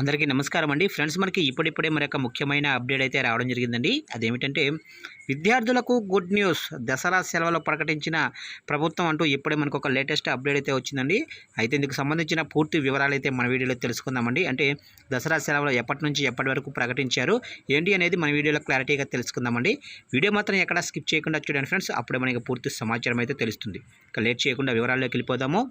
అందరికీ నమస్కారం అండి. ఫ్రెండ్స్ మనకి ఇప్పుడిప్పుడే మరొక ముఖ్యమైన అప్డేట్ అయితే రావడం జరిగిందండి. అదేమిటంటే విద్యార్థులకు గుడ్ న్యూస్ దసరా సెలవులు ప్రకటించిన ప్రభుత్వం అంటూ ఇప్పుడే మనకు ఒక లేటెస్ట్ అప్డేట్ అయితే వచ్చిందండి. అయితే ఇందుకు సంబంధించిన పూర్తి వివరాలు అయితే మన వీడియోలో తెలుసుకుందామండి. అంటే దసరా సెలవులు ఎప్పటి నుంచి ఎప్పటి వరకు ప్రకటించారు ఏంటి అనేది మన వీడియోలో క్లారిటీగా తెలుసుకుందామండి. వీడియో మాత్రం ఎక్కడ స్కిప్ చేయకుండా చూడండి ఫ్రెండ్స్. అప్పుడే మనకి పూర్తి సమాచారం అయితే తెలుస్తుంది. ఇక లేట్ చేయకుండా వివరాల్లోకి వెళ్ళిపోదాము.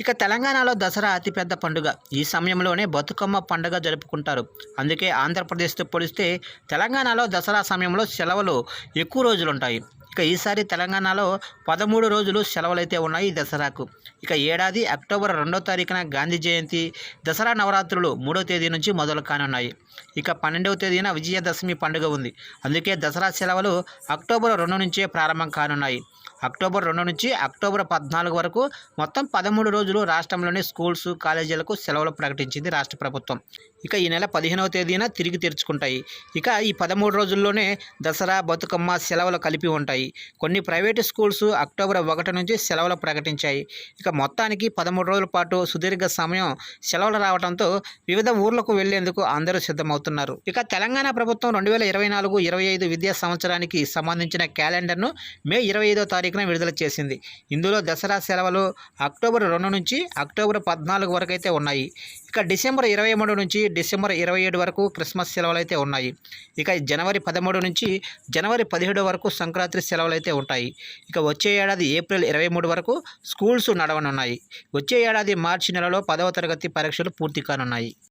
ఇక తెలంగాణలో దసరా అతిపెద్ద పండుగ. ఈ సమయంలోనే బతుకమ్మ పండుగ జరుపుకుంటారు. అందుకే ఆంధ్రప్రదేశ్తో పోలిస్తే తెలంగాణలో దసరా సమయంలో సెలవులు ఎక్కువ రోజులు ఉంటాయి ఇక ఈసారి తెలంగాణలో పదమూడు రోజులు సెలవులైతే ఉన్నాయి ఈ దసరాకు. ఇక ఏడాది అక్టోబర్ రెండో తారీఖున గాంధీ జయంతి దసరా నవరాత్రులు మూడో తేదీ నుంచి మొదలు కానున్నాయి. ఇక పన్నెండవ తేదీన విజయదశమి పండుగ ఉంది. అందుకే దసరా సెలవులు అక్టోబర్ రెండు నుంచే ప్రారంభం కానున్నాయి. అక్టోబర్ రెండు నుంచి అక్టోబర్ పద్నాలుగు వరకు మొత్తం పదమూడు రోజులు రాష్ట్రంలోని స్కూల్స్ కాలేజీలకు సెలవులు ప్రకటించింది రాష్ట్ర ప్రభుత్వం. ఇక ఈ నెల పదిహేనవ తేదీన తిరిగి తెరుచుకుంటాయి. ఇక ఈ పదమూడు రోజుల్లోనే దసరా బతుకమ్మ సెలవులు కలిపి ఉంటాయి. కొన్ని ప్రైవేటు స్కూల్స్ అక్టోబర్ ఒకటి నుంచి సెలవులు ప్రకటించాయి. ఇక మొత్తానికి పదమూడు రోజుల పాటు సుదీర్ఘ సమయం సెలవులు రావడంతో వివిధ ఊర్లకు వెళ్ళేందుకు అందరూ సిద్ధమవుతున్నారు. ఇక తెలంగాణ ప్రభుత్వం రెండు వేల ఇరవై నాలుగు ఇరవై ఐదు విద్యా సంవత్సరానికి సంబంధించిన క్యాలెండర్ను మే ఇరవై ఐదో తారీఖున విడుదల చేసింది. ఇందులో దసరా సెలవులు అక్టోబర్ రెండు నుంచి అక్టోబర్ పద్నాలుగు వరకు అయితే ఉన్నాయి. ఇక డిసెంబర్ ఇరవై మూడు నుంచి డిసెంబర్ ఇరవై ఏడు వరకు క్రిస్మస్ సెలవులు అయితే ఉన్నాయి. ఇక జనవరి పదమూడు నుంచి జనవరి పదిహేడు వరకు సంక్రాంతి సెలవులు అయితే ఉంటాయి. ఇక వచ్చే ఏడాది ఏప్రిల్ ఇరవై మూడు వరకు స్కూల్స్ నడవనున్నాయి. వచ్చే ఏడాది మార్చి నెలలో పదవ తరగతి పరీక్షలు పూర్తి కానున్నాయి.